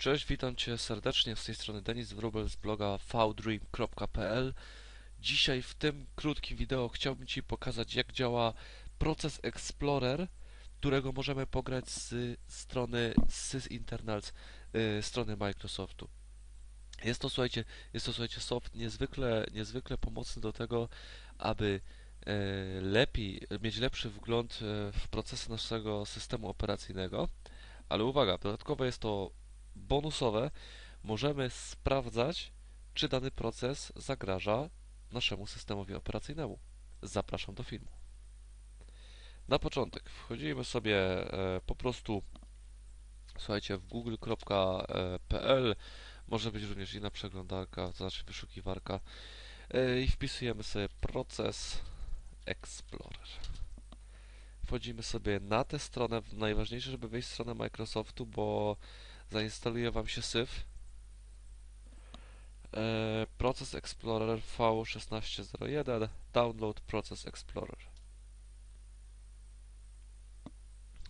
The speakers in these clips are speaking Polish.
Cześć, witam Cię serdecznie. Z tej strony Denis Wróbel z bloga vdream.pl. Dzisiaj w tym krótkim wideo chciałbym Ci pokazać, jak działa proces Explorer, którego możemy pograć z strony sysinternals, y, strony Microsoftu. Jest to, słuchajcie, jest to, słuchajcie, soft niezwykle, niezwykle pomocny do tego, aby e, lepiej, mieć lepszy wgląd e, w procesy naszego systemu operacyjnego. Ale uwaga, dodatkowo jest to bonusowe. Możemy sprawdzać, czy dany proces zagraża naszemu systemowi operacyjnemu. Zapraszam do filmu. Na początek wchodzimy sobie e, po prostu słuchajcie w google.pl może być również inna przeglądarka, to znaczy wyszukiwarka e, i wpisujemy sobie proces Explorer. Wchodzimy sobie na tę stronę. Najważniejsze, żeby wejść w stronę Microsoftu, bo zainstaluje Wam się syf. E, Process Explorer V1601 Download Process Explorer.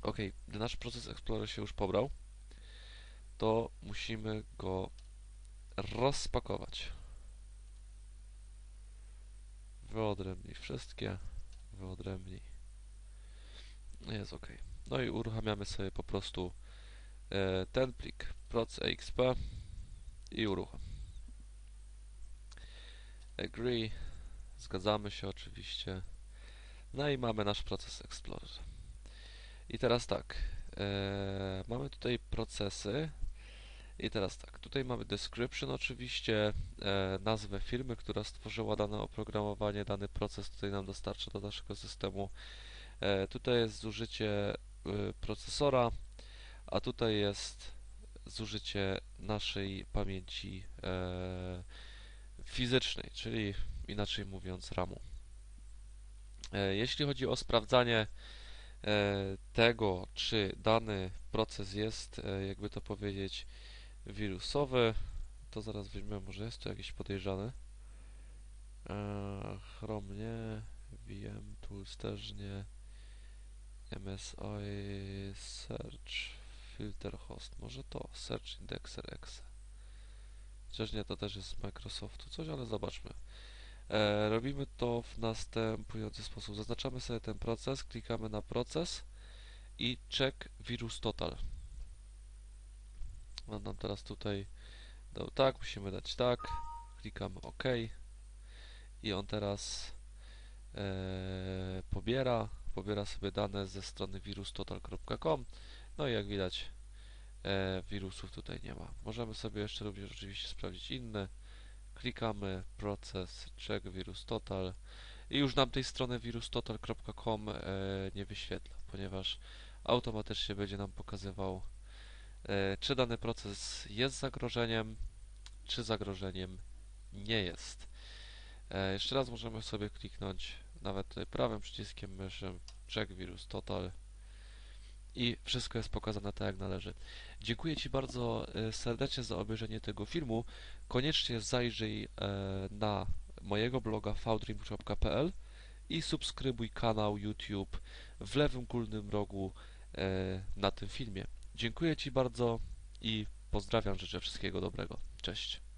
Ok, gdy nasz Process Explorer się już pobrał, to musimy go rozpakować. Wyodrębnij wszystkie, wyodrębnij. Jest ok. No i uruchamiamy sobie po prostu ten plik proc.exp i uruchom. Agree. Zgadzamy się oczywiście. No i mamy nasz proces Explorer. I teraz tak. E, mamy tutaj procesy. I teraz tak, tutaj mamy description oczywiście, e, nazwę firmy, która stworzyła dane oprogramowanie, dany proces tutaj nam dostarcza do naszego systemu. E, tutaj jest zużycie y, procesora, a tutaj jest zużycie naszej pamięci e, fizycznej, czyli inaczej mówiąc RAMu. E, jeśli chodzi o sprawdzanie e, tego, czy dany proces jest, e, jakby to powiedzieć, wirusowy, to zaraz weźmiemy, może jest tu jakiś podejrzany. E, Chrome nie, VM Tools też nie. MSI Search Filter Host, może to Search Indexer Exe. Chociaż nie, to też jest z Microsoftu coś, ale zobaczmy. E, robimy to w następujący sposób. Zaznaczamy sobie ten proces, klikamy na proces i check virus total. On nam teraz tutaj dał tak, musimy dać tak, klikamy OK i on teraz e, pobiera pobiera sobie dane ze strony wirustotal.com no i jak widać e, wirusów tutaj nie ma. Możemy sobie jeszcze również oczywiście sprawdzić inne. Klikamy proces check virus total i już nam tej strony wirustotal.com e, nie wyświetla, ponieważ automatycznie będzie nam pokazywał e, czy dany proces jest zagrożeniem, czy zagrożeniem nie jest. E, jeszcze raz możemy sobie kliknąć nawet prawym przyciskiem myszy check virus total i wszystko jest pokazane tak jak należy. Dziękuję Ci bardzo e, serdecznie za obejrzenie tego filmu. Koniecznie zajrzyj e, na mojego bloga vdream.pl i subskrybuj kanał YouTube w lewym górnym rogu e, na tym filmie. Dziękuję Ci bardzo i pozdrawiam, życzę wszystkiego dobrego. Cześć.